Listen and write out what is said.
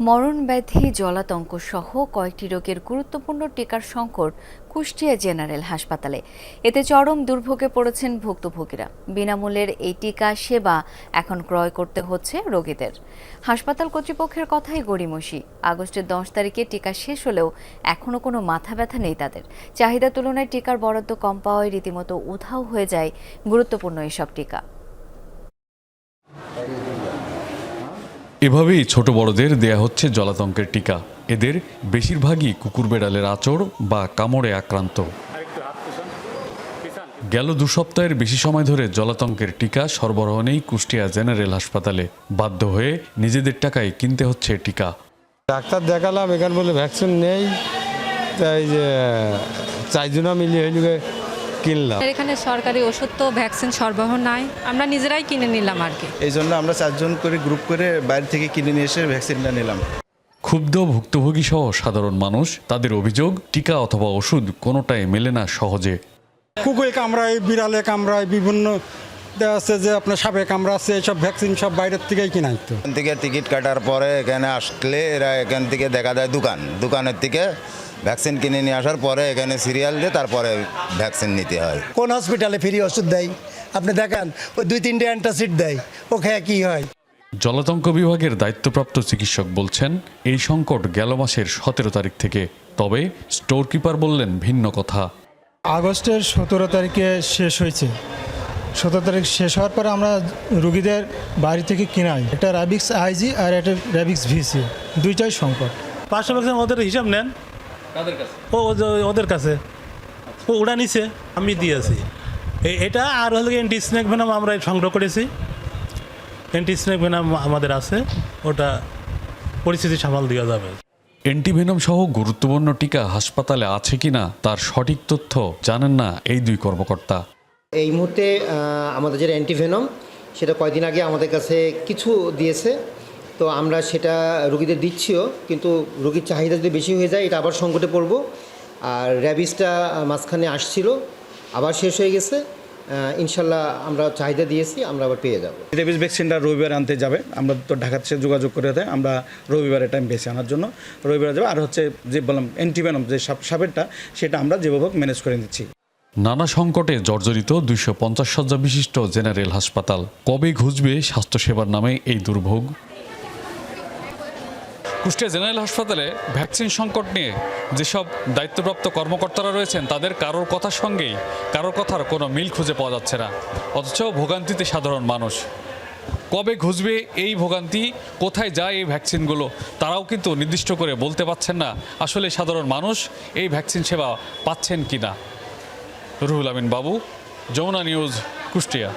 মরণ ব্যাধি জলাতঙ্ক সহ কয়েকটি রোগের গুরুত্বপূর্ণ টিকার সংকট কুষ্টিয়া জেনারেল হাসপাতালে। এতে চরম দুর্ভোগে পড়েছেন ভুক্তভোগীরা। বিনামূল্যের এই টিকা, সেবা এখন ক্রয় করতে হচ্ছে রোগীদের। হাসপাতাল কর্তৃপক্ষের কথাই গড়িমসি। আগস্টের দশ তারিখে টিকা শেষ হলেও এখনও কোনো মাথা ব্যথা নেই তাদের। চাহিদা তুলনায় টিকার বরাদ্দ কম পাওয়ায় রীতিমতো উধাও হয়ে যায় গুরুত্বপূর্ণ এসব টিকা। এভাবেই ছোট বড়দের দেয়া হচ্ছে জলাতঙ্কের টিকা। এদের বেশিরভাগই কুকুর বেড়ালের আচড় বা কামড়ে আক্রান্ত। গেল দু সপ্তাহের বেশি সময় ধরে জলাতঙ্কের টিকা সরবরাহ নেই কুষ্টিয়া জেনারেল হাসপাতালে। বাধ্য হয়ে নিজেদের টাকায় কিনতে হচ্ছে টিকা। ডাক্তার দেখালাম, এখানে বলে ভ্যাকসিন নেই। তাই যে, চারজনা মিলিয়ে হইলে কিনলাম। এখানে সরকারি ওষুধ তো ভ্যাকসিন সরবরাহ নাই। আমরা নিজেরাই কিনে নিলাম আর কি। এই জন্য আমরা চারজন করে গ্রুপ করে বাইরে থেকে কিনে নিয়ে এসে ভ্যাকসিনটা নিলাম। ক্ষুব্ধ ভুক্তভোগী সহ সাধারণ মানুষ তাদের অভিযোগ টিকা অথবা ওষুধ কোনোটাই মেলে না সহজে। কুকুরে কামড়ায় বিড়ালে কামড়ায় বিভিন্ন দেখা যাচ্ছে যে আপনার সাপে কামড়াচ্ছে এইসব ভ্যাকসিন সব বাইরের থেকেই কিনা তো এখান থেকে টিকিট কাটার পরে এখানে আসলে এরা এখান থেকে দেখা যায় দোকান। দোকানের থেকে ভ্যাকসিন কিনে নিয়ে আসার পরে এখানে সিরিয়াল দিয়ে তারপরে ভ্যাকসিন নিতে হয়। কোন হসপিটালে ফ্রি ওষুধ দেয়? আপনি দেখান ওই দুই তিনটে অ্যান্টাসিড দেয় ও খেয়ে কী হয়? জলাতঙ্ক বিভাগের দায়িত্বপ্রাপ্ত চিকিৎসক বলছেন এই সংকট গেল মাসের সতেরো তারিখ থেকে। তবে স্টোর কিপার বললেন ভিন্ন কথা। আগস্টের সতেরো তারিখে শেষ হয়েছে। সতেরো তারিখ শেষ হওয়ার পরে আমরা রুগীদের বাড়ি থেকে কিনাই একটা র্যাবিক্স আইজি আর একটা র্যাবিক্স ভিসি দুইটাই সংকট। পাঁচশো পার্সেন্ট ওদের হিসাব নেন। ও ও- ওদের কাছে। ও ওরা নিছে আমি দিয়েছি এটা আর হলো এন্টি স্নেক ভেনাম আমরা সংগ্রহ করেছি। এন্টি স্নেক ভেনাম আমাদের আছে ওটা পরিস্থিতি সামাল দেওয়া যাবে। অ্যান্টিভেনম সহ গুরুত্বপূর্ণ টিকা হাসপাতালে আছে কিনা তার সঠিক তথ্য জানেন না এই দুই কর্মকর্তা। এই মুহূর্তে আমাদের যে অ্যান্টিভেনম সেটা কয়দিন আগে আমাদের কাছে কিছু দিয়েছে। তো আমরা সেটা রুগীদের দিচ্ছিও কিন্তু রুগীর চাহিদা যদি বেশি হয়ে যায় এটা আবার সংকটে পড়ব। আর র্যাবিসটা মাঝখানে আসছিল আবার শেষ হয়ে গেছে। ইনশাল্লাহ আমরা চাহিদা দিয়েছি আমরা আবার পেয়ে যাব। রেবিস ভ্যাকসিনটা রবিবার আনতে যাবে। আমরা তো ঢাকা থেকে যোগাযোগ করে দেয় আমরা রবিবারের টাইম পেয়েছি আনার জন্য। রবিবারে যাবে আর হচ্ছে যে বললাম অ্যান্টিভেনম যে সাপ সাপেরটা সেটা আমরা যেভাবে ম্যানেজ করে নিচ্ছি। নানা সংকটে জর্জরিত দুইশো পঞ্চাশ শয্যা বিশিষ্ট জেনারেল হাসপাতাল। কবে ঘুচবে স্বাস্থ্যসেবার নামে এই দুর্ভোগ? কুষ্টিয়া জেনারেল হাসপাতালে ভ্যাকসিন সংকট নিয়ে যেসব দায়িত্বপ্রাপ্ত কর্মকর্তারা রয়েছেন, তাদের কারোর কথার সঙ্গেই কারোর কথার কোনো মিল খুঁজে পাওয়া যাচ্ছে না। অথচ ভোগান্তিতে সাধারণ মানুষ। কবে ঘুষবে এই ভোগান্তি, কোথায় যায় এই ভ্যাকসিনগুলো, তারাও কিন্তু নির্দিষ্ট করে বলতে পারছেন না আসলে সাধারণ মানুষ এই ভ্যাকসিন সেবা পাচ্ছেন কি না রুহুল আমিন বাবু, যমুনা নিউজ, কুষ্টিয়া।